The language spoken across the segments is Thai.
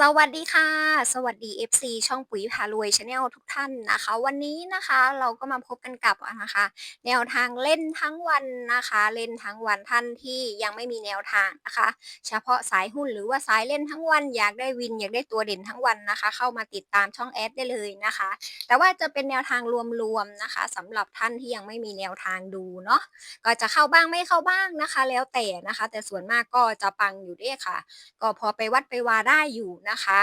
สวัสดีค่ะ สวัสดี FC ช่องปุ๋ยพารวยชาแนลทุกท่านนะคะ วันนี้นะคะเราก็มาพบกันกับนะคะ แนวทางเล่นทั้งวันนะคะ เล่นทั้งวันท่านที่ยังไม่มีแนวทางนะคะ เฉพาะสายหุ้นหรือว่าสายเล่นทั้งวัน อยากได้วินอยากได้ตัวเด่นทั้งวันนะคะ เข้ามาติดตามช่องแอดได้เลยนะคะ แต่ว่าจะเป็นแนวทางรวมๆนะคะสำหรับท่านที่ยังไม่มีแนวทางดูเนาะก็จะเข้าบ้างไม่เข้าบ้างนะคะ แล้วแต่นะคะ แต่ส่วนมากก็จะปังอยู่ด้วยค่ะ ก็พอไปวัดไปวาได้อยู่นะคะ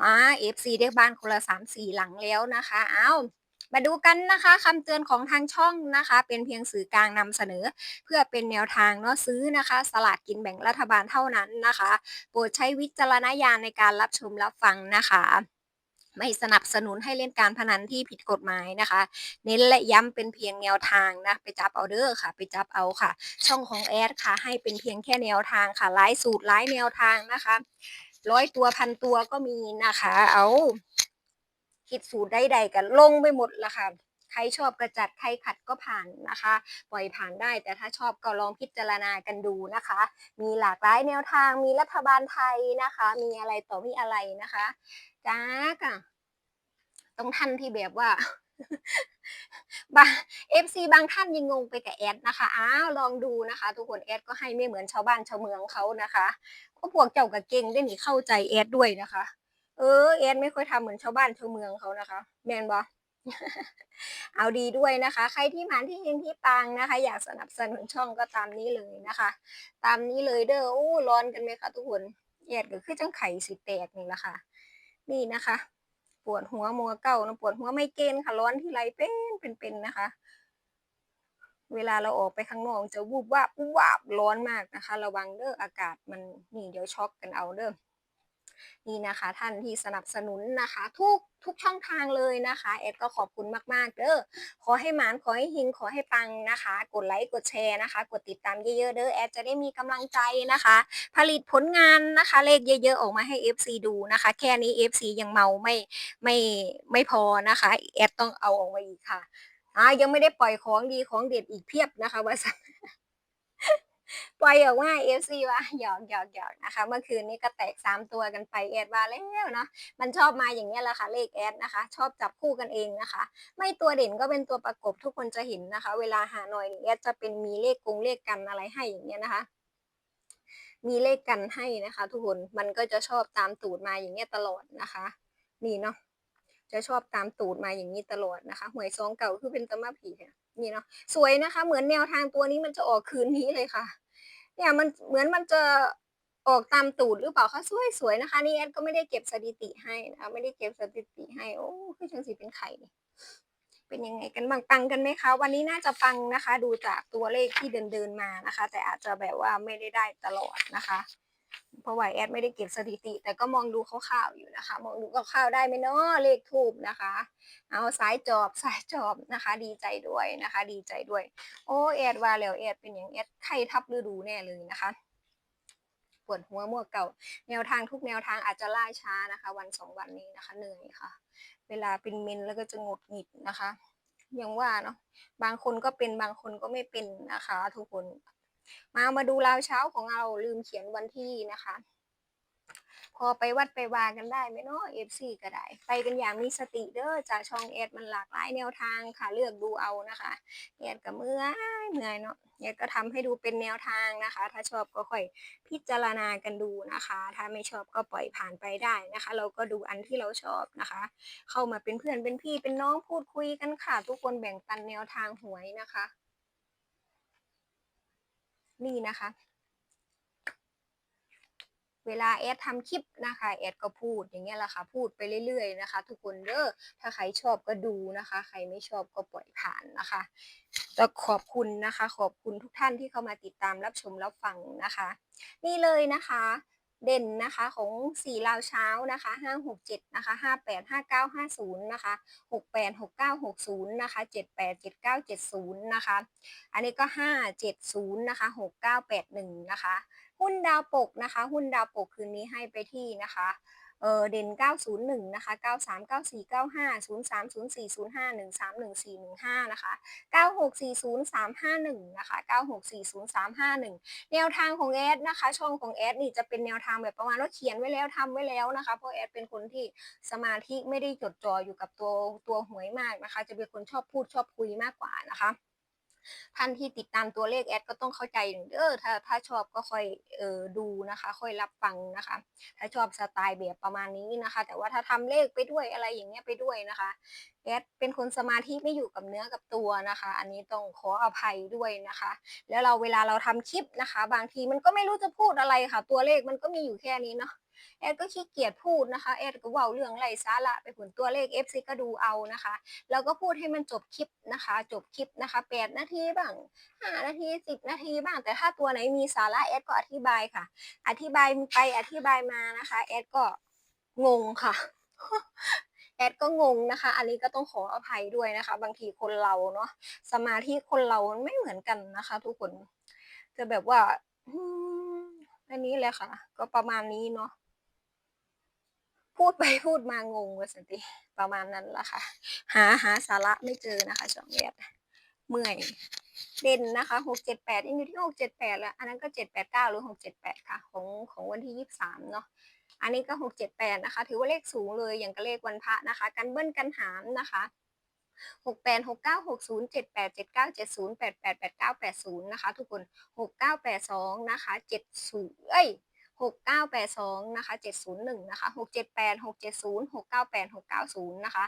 อ่า FC ได้บ้านคนละ3 4หลังแล้วนะคะเอามาดูกันนะคะคำเตือนของทางช่องนะคะ เป็นเพียงสื่อกลางนำเสนอ เพื่อเป็นแนวทางเนาะซื้อนะคะ สลากกินแบ่งรัฐบาลเท่านั้นนะคะ โปรดใช้วิจารณญาณในการรับชมรับฟังนะคะ ไม่สนับสนุนให้เล่นการพนันที่ผิดกฎหมายนะคะ เน้นและย้ำเป็นเพียงแนวทางนะ ไปจับเอาเด้อค่ะ ไปจับเอาค่ะ ช่องของแอดค่ะ ให้เป็นเพียงแค่แนวทางค่ะหลายสูตรหลายแนวทางนะคะ ร้อยตัวพันตัวก็มีนะคะ เอาคิดสูตรใดๆกันลงไปหมดละค่ะ ใครชอบกระจัดใครขัดก็ผ่านนะคะ ปล่อยผ่านได้ แต่ถ้าชอบก็ลองพิจารณากันดูนะคะ มีหลากหลายแนวทางมีรัฐบาลไทยนะคะ มีอะไรต่อมีอะไรนะคะจ้าค่ะต้องท่านที่แบบว่า บางเอฟซีบางท่านยังงงไปกับแอดนะคะ อ้าวลองดูนะคะ ทุกคนแอดก็ให้ไม่เหมือนชาวบ้านชาวเมืองเขานะคะก็พวกเจ้ากับเก่งได้หนีเข้าใจแอดด้วยนะคะ เออแอดไม่ค่อยทำเหมือนชาวบ้านชาวเมืองเขานะคะ แมนบอเอาดีด้วยนะคะ ใครที่มาที่ยิงที่ปังนะคะ อยากสนับสนุนช่องก็ตามนี้เลยนะคะ ตามนี้เลยเด้อโอ้ร้อนกันไหมคะทุกคนแอดก็คือจังไข่สิแตกนี่แหละค่ะ นี่นะคะ ปวดหัวมัวเก่านะปวดหัวไม่เกณฑ์ค่ะร้อนที่ไรเป็นเป็นเป็นนะคะ เวลาเราออกไปข้างนอกจะวูบวาบวูบวาบร้อนมากนะคะ ระวังเด้ออากาศมันนี่เดี๋ยวช็อกกันเอาเด้อ นี่นะคะ ท่านที่สนับสนุนนะคะ ทุกทุกช่องทางเลยนะคะแอดก็ขอบคุณมากๆเด้อขอให้หมานขอให้หิงขอให้ปังนะคะ กดไลค์กดแชร์นะคะ กดติดตามเยอะๆเด้อแอดจะได้มีกำลังใจนะคะ ผลิตผลงานนะคะ เลขเยอะๆออกมาให้ FC ดูนะคะ แค่นี้ FC ยังเมาไม่ไม่ไม่พอนะคะแอดต้องเอาออกมาอีกค่ะอ่ายังไม่ได้ปล่อยของดีของเด็ดอีกเพียบนะคะว่า ปล่อยออกมาเอฟซีว่าหยอกหยอกหยอกนะคะ เมื่อคืนนี้ก็แตกสามตัวกันไปแอดว่าแล้วเนาะมันชอบมาอย่างนี้แหละค่ะเลขแอดนะคะ ชอบจับคู่กันเองนะคะ ไม่ตัวเด่นก็เป็นตัวประกบทุกคนจะเห็นนะคะ เวลาหาหน่อยแอดจะเป็นมีเลขกงเลขกันอะไรให้อย่างเงี้ยนะคะมีเลขกันให้นะคะ ทุกคนมันก็จะชอบตามตูดมาอย่างเงี้ยตลอดนะคะ นี่เนาะ จะชอบตามตูดมาอย่างนี้ตลอดนะคะหวยซองเก่าคือเป็นตะมาผีเนี่ยนี่เนาะสวยนะคะ เหมือนแนวทางตัวนี้มันจะออกคืนนี้เลยค่ะ เนี่ยมันเหมือนมันจะออกตามตูดหรือเปล่าคะสวยๆนะคะนี่แอดก็ไม่ได้เก็บสถิติให้นะคะไม่ได้เก็บสถิติให้โอ้คือจังสีเป็นไข่นี่เป็นยังไงกันบางปังกันไหมคะวันนี้น่าจะปังนะคะ ดูจากตัวเลขที่เดินเดินมานะคะ แต่อาจจะแบบว่าไม่ได้ได้ตลอดนะคะ เพราะว่าแอดไม่ได้เก็บสถิติ แต่ก็มองดูคร่าวๆอยู่นะคะ มองดูคร่าวๆได้ไหมเนาะเลขทูบนะคะ เอาสายจอบสายจอบนะคะ ดีใจด้วยนะคะ ดีใจด้วย โอ้แอดว่าแล้วแอดเป็นอย่างแอดไข้ทับฤดูแน่เลยนะคะปวดหัวมั่วเก่า แนวทางทุกแนวทางอาจจะล่าช้านะคะ วันสองวันนี้นะคะเหนื่อยค่ะ เวลาเป็นเมนแล้วก็จะงดหงิดนะคะยังว่าเนาะบางคนก็เป็นบางคนก็ไม่เป็นนะคะ ทุกคน มามาดูราวเช้าของเราลืมเขียนวันที่นะคะ พอไปวัดไปวากันได้ไหมเนาะ FC ก็ได้ ไปกันอย่างมีสติเด้อจากช่องแอดมันหลากหลายแนวทางค่ะเลือกดูเอานะคะแอดก็เมื่อยเมื่อยเนาะแอดก็ทำให้ดูเป็นแนวทางนะคะ ถ้าชอบก็ค่อยพิจารณากันดูนะคะ ถ้าไม่ชอบก็ปล่อยผ่านไปได้นะคะ เราก็ดูอันที่เราชอบนะคะ เข้ามาเป็นเพื่อนเป็นพี่เป็นน้องพูดคุยกันค่ะ ทุกคนแบ่งปันแนวทางหวยนะคะ นี่นะคะ เวลาแอดทำคลิปนะคะแอดก็พูดอย่างเงี้ยแหละค่ะ พูดไปเรื่อยๆนะคะ ทุกคนเด้อถ้าใครชอบก็ดูนะคะ ใครไม่ชอบก็ปล่อยผ่านนะคะแต่ขอบคุณนะคะ ขอบคุณทุกท่านที่เข้ามาติดตามรับชมรับฟังนะคะ นี่เลยนะคะ เด่นนะคะของสี่ลาวเช้านะคะห้าหกเจ็ดนะคะห้าแปดห้าเก้าห้าศูนย์นะคะหกแปดหกเก้าหกศูนย์นะคะเจ็ดแปดเจ็ดเก้าเจ็ดศูนย์นะคะอันนี้ก็ห้าเจ็ดศูนย์นะคะหกเก้าแปดหนึ่งนะคะหุ้นดาวปกนะคะ หุ้นดาวปกคืนนี้ให้ไปที่นะคะ เออเด่น 901 นะคะ 93 94 95 03 04 05 13 14 15 นะคะ 9640 351 นะคะ 9640 351 แนวทางของแอดนะคะ ช่องของแอดนี่จะเป็นแนวทางแบบประมาณว่าเขียนไว้แล้วทำไว้แล้วนะคะ เพราะแอดเป็นคนที่สมาธิไม่ได้จดจ่ออยู่กับตัวตัวหวยมากนะคะ จะเป็นคนชอบพูดชอบคุยมากกว่านะคะ ท่านที่ติดตามตัวเลขแอดก็ต้องเข้าใจหนึ่งเด้อถ้าถ้าชอบก็ค่อยเออดูนะคะ ค่อยรับฟังนะคะ ถ้าชอบสไตล์แบบประมาณนี้นะคะ แต่ว่าถ้าทำเลขไปด้วยอะไรอย่างเงี้ยไปด้วยนะคะแอดเป็นคนสมาธิไม่อยู่กับเนื้อกับตัวนะคะ อันนี้ต้องขออภัยด้วยนะคะ แล้วเราเวลาเราทำคลิปนะคะ บางทีมันก็ไม่รู้จะพูดอะไรค่ะ ตัวเลขมันก็มีอยู่แค่นี้เนาะ แอดก็ขี้เกียจพูดนะคะแอดก็เว่าเรื่องไรสาระไปผลตัวเลข FC ก็ดูเอานะคะ แล้วก็พูดให้มันจบคลิปนะคะ จบคลิปนะคะแปดนาทีบ้างห้านาทีสิบนาทีบ้าง แต่ถ้าตัวไหนมีสาระแอดก็อธิบายค่ะ อธิบายไปอธิบายมานะคะแอดก็งงค่ะแอดก็งงนะคะ อันนี้ก็ต้องขออภัยด้วยนะคะ บางทีคนเราเนาะ สมาธิคนเรามันไม่เหมือนกันนะคะ ทุกคน จะแบบว่าอันนี้แหละค่ะ ก็ประมาณนี้เนาะ พูดไปพูดมางงว่าสันติประมาณนั้นละค่ะ หาหาสาระไม่เจอนะคะช่องแอดเมื่อยเด่นนะคะหกเจ็ดแปดยังอยู่ที่หกเจ็ดแปดแล้ว อันนั้นก็เจ็ดแปดเก้าหรือหกเจ็ดแปดค่ะ ของของวันที่ยี่สิบสามเนาะอันนี้ก็หกเจ็ดแปดนะคะ ถือว่าเลขสูงเลยอย่างกับเลขวันพระนะคะ กันเบิ้ลกันหามนะคะหกแปดหกเก้าหกศูนย์เจ็ดแปดเจ็ดเก้าเจ็ดศูนย์แปดแปดแปดเก้าแปดศูนย์นะคะ ทุกคนหกเก้าแปดสองนะคะเจ็ดศูนย์เอ้ย หกเก้าแปดสองนะคะเจ็ดศูนย์หนึ่งนะคะหกเจ็ดแปดหกเจ็ดศูนย์หกเก้าแปดหกเก้าศูนย์นะคะ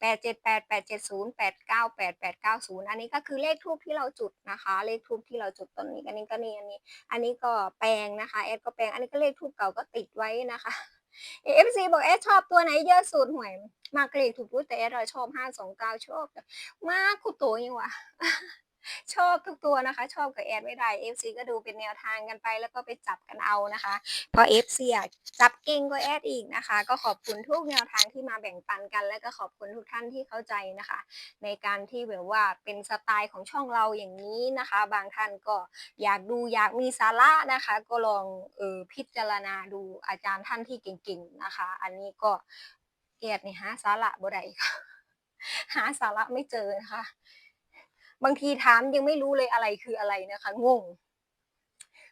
แปดเจ็ดแปดแปดเจ็ดศูนย์แปดเก้าแปดแปดเก้าศูนย์อันนี้ก็คือเลขทูบที่เราจุดนะคะ เลขทูบที่เราจุดตอนนี้อันนี้ก็นี่อันนี้ อันนี้ก็แปลงนะคะแอดก็แปลงอันนี้ก็เลขทูบเก่าก็ติดไว้นะคะเอฟซีบอกแอดชอบตัวไหนเยอะสุดหวยมากเลขถูกรู้แต่แอดชอบห้าสองเก้าชอบ มากคู่ตัวยังวะ ชอบทุกตัวนะคะ ชอบกับแอดไม่ได้ FC ก็ดูเป็นแนวทางกันไป แล้วก็ไปจับกันเอานะคะ เพราะ FC อะจับเก่งกว่าแอดอีกนะคะ ก็ขอบคุณทุกแนวทางที่มาแบ่งปันกัน และก็ขอบคุณทุกท่านที่เข้าใจนะคะ ในการที่แบบว่าเป็นสไตล์ของช่องเราอย่างนี้นะคะ บางท่านก็อยากดูอยากมีสาระนะคะ ก็ลองเออพิจารณาดูอาจารย์ท่านที่เก่งๆนะคะ อันนี้ก็แอดนี่หาสาระบ่ได้หาสาระไม่เจอนะคะ บางทีถามยังไม่รู้เลยอะไรคืออะไรนะคะงง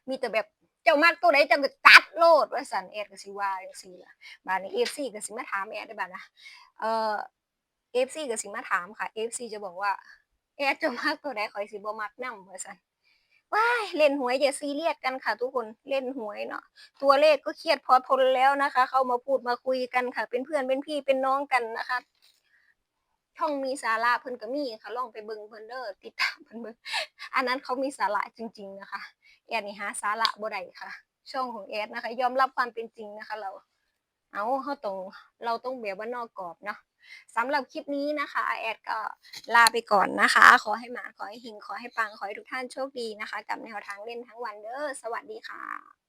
มีแต่แบบเจ้ามากตัวไหนจังก็ตัดโลดว่าสันแอดก็สิว่าจังซี่ล่ะบาดนี้ FC ก็สิมาถามแอดได้บ้าดนะเอ่อ FC ก็สิมาถามค่ะ FC จะบอกว่าแอดเจ้ามากตัวไหนข่อยสิบ่มักนำว่าซั่นว้ายเล่นหวยอย่าซีเรียสกันค่ะ ทุกคนเล่นหวยเนาะตัวเลขก็เครียดพอทนแล้วนะคะ เข้ามาพูดมาคุยกันค่ะ เป็นเพื่อนเป็นพี่เป็นน้องกันนะคะ ช่องมีสาระเพิ่นก็มีค่ะลองไปเบิ่งเพิ่นเด้อติดตามเพิ่นเบิ่งอันนั้นเขามีสาระจริง ๆ นะคะ แอดนี่หาสาระบ่ได้ค่ะ ช่องของแอดนะคะ ยอมรับความเป็นจริงนะคะ เรา เอาเฮาต้องเราต้องแบบว่านอกกรอบเนาะสำหรับคลิปนี้นะคะแอดก็ลาไปก่อนนะคะ ขอให้หมาขอให้หิงขอให้ปังขอให้ทุกท่านโชคดีนะคะ กับแนวทางเล่นทั้งวันเด้อสวัสดีค่ะ